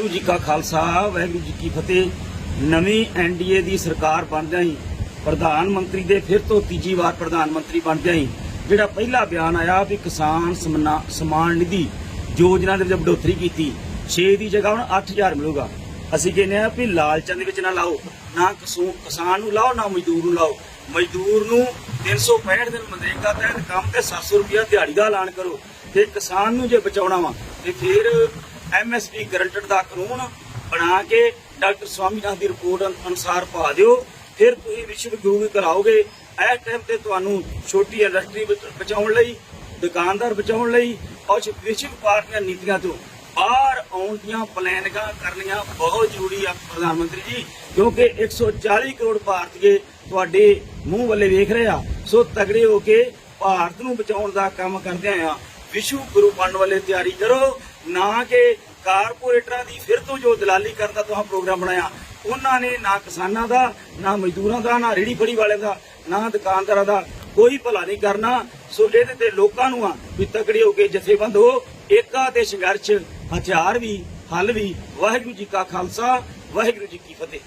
ਵਾਹਿਗੁਰੂ ਜੀ ਕਾ ਖਾਲਸਾ, ਵਾਹਿਗੁਰੂ ਜੀ ਕੀ ਫਤਿਹ। ਨਵੀਂ ਐਨਡੀਏ ਦੀ ਸਰਕਾਰ ਬਣਦਿਆਂ ਹੀ ਪ੍ਰਧਾਨ ਮੰਤਰੀ ਦੇ ਫਿਰ ਤੋਂ ਤੀਜੀ ਵਾਰ ਪ੍ਰਧਾਨ ਮੰਤਰੀ ਬਣਦਿਆਂ ਹੀ ਜਿਹੜਾ ਪਹਿਲਾ ਬਿਆਨ ਆਇਆ ਵੀ ਕਿਸਾਨ ਸਮਾਨ ਨਿਧੀ ਯੋਜਨਾ ਦੇ ਵਿੱਚ ਵਧੋਤਰੀ ਕੀਤੀ 6 ਦੀ ਜਗ੍ਹਾ ਹੁਣ 8000 ਮਿਲੂਗਾ। ਅਸੀਂ ਕਹਿੰਦੇ ਆ ਵੀ ਲਾਲਚਾਂ ਦੇ ਵਿੱਚ ਨਾ ਲਾਓ, ਨਾ ਕਿਸਾਨ ਨੂੰ ਲਾਓ, ਨਾ ਮਜ਼ਦੂਰ ਨੂੰ ਲਾਓ। ਮਜ਼ਦੂਰ ਨੂੰ 365 ਦਿਨ ਮਨਰੇਗਾ ਤਹਿਤ ਕੰਮ ਤੇ 700 ਰੁਪਇਆ ਦਿਹਾੜੀ ਦਾ ਐਲਾਨ ਕਰੋ। ਤੇ ਕਿਸਾਨ ਨੂੰ ਜੇ ਬਚਾਉਣਾ ਵਾ, ਤੇ ਫਿਰ ਐਮਐਸਪੀ ਗਰੰਟਡ ਦਾ ਕਾਨੂੰਨ ਬਣਾ ਕੇ ਡਾਕਟਰ ਸਵਾਮੀਨਾਥਨ ਦੀ ਰਿਪੋਰਟ ਅਨੁਸਾਰ ਪਾ ਦਿਓ। ਫਿਰ ਤੁਸੀਂ ਵਿਸ਼ਵ ਗੁਰੂ ਕਰਾਓਗੇ। ਇਸ ਟਾਈਮ ਤੇ ਤੁਹਾਨੂੰ ਛੋਟੀ ਇੰਡਸਟਰੀ ਬਚਾਉਣ ਲਈ, ਦੁਕਾਨਦਾਰ ਬਚਾਉਣ ਲਈ, ਔਰ ਵਿਸ਼ਵ ਪਾਰਟੀਆਂ ਨੀਤੀਆਂ ਤੋਂ ਬਾਹਰ ਆਉਣ ਦੀਆਂ ਪਲਾਨਿੰਗਾਂ ਕਰਨੀਆਂ ਬਹੁਤ ਜ਼ਰੂਰੀ ਆ ਪ੍ਰਧਾਨ ਮੰਤਰੀ ਜੀ, ਕਿਉਂਕਿ 140 ਕਰੋੜ ਭਾਰਤੀਏ ਤੁਹਾਡੇ ਮੂੰਹ ਵੱਲੇ ਵੇਖ ਰਹੇ ਆ, ਸੋ ਤਗੜੇ ਹੋ ਕੇ ਭਾਰਤ ਨੂੰ ਬਚਾਉਣ ਦਾ ਕੰਮ ਕਰਦੇ ਆ ਵਿਸ਼ਵ ਗੁਰੂ ਬਣਨ ਵਾਲੇ ਤਿਆਰੀ ਕਰੋ। ਨਾ ਕਿ ਕਾਰਪੋਰੇਟਰਾਂ ਦੀ ਫਿਰ ਤੋਂ ਜੋ ਦਲਾਲੀ ਕਰਨ ਦਾ ਤੁਸੀਂ ਪ੍ਰੋਗਰਾਮ ਬਣਾਇਆ, ਉਹਨਾਂ ਨੇ ਨਾ ਕਿਸਾਨਾਂ ਦਾ, ਨਾ ਮਜ਼ਦੂਰਾਂ ਦਾ, ਨਾ ਰੇੜੀ ਫੜੀ ਵਾਲਿਆਂ ਦਾ, ਨਾ ਦੁਕਾਨਦਾਰਾਂ ਦਾ ਕੋਈ ਭਲਾ ਨਹੀਂ ਕਰਨਾ। ਸੋ ਇਹਦੇ ਤੇ ਲੋਕਾਂ ਨੂੰ ਆ ਵੀ ਤਕੜੇ ਹੋ ਕੇ ਜਥੇਬੰਦ ਹੋ ਏਕਾ ਤੇ ਸੰਘਰਸ਼, ਹਥਿਆਰ ਵੀ, ਹੱਲ ਵੀ। ਵਾਹਿਗੁਰੂ ਜੀ ਕਾ ਖਾਲਸਾ, ਵਾਹਿਗੁਰੂ ਜੀ ਕੀ ਫਤਿਹ।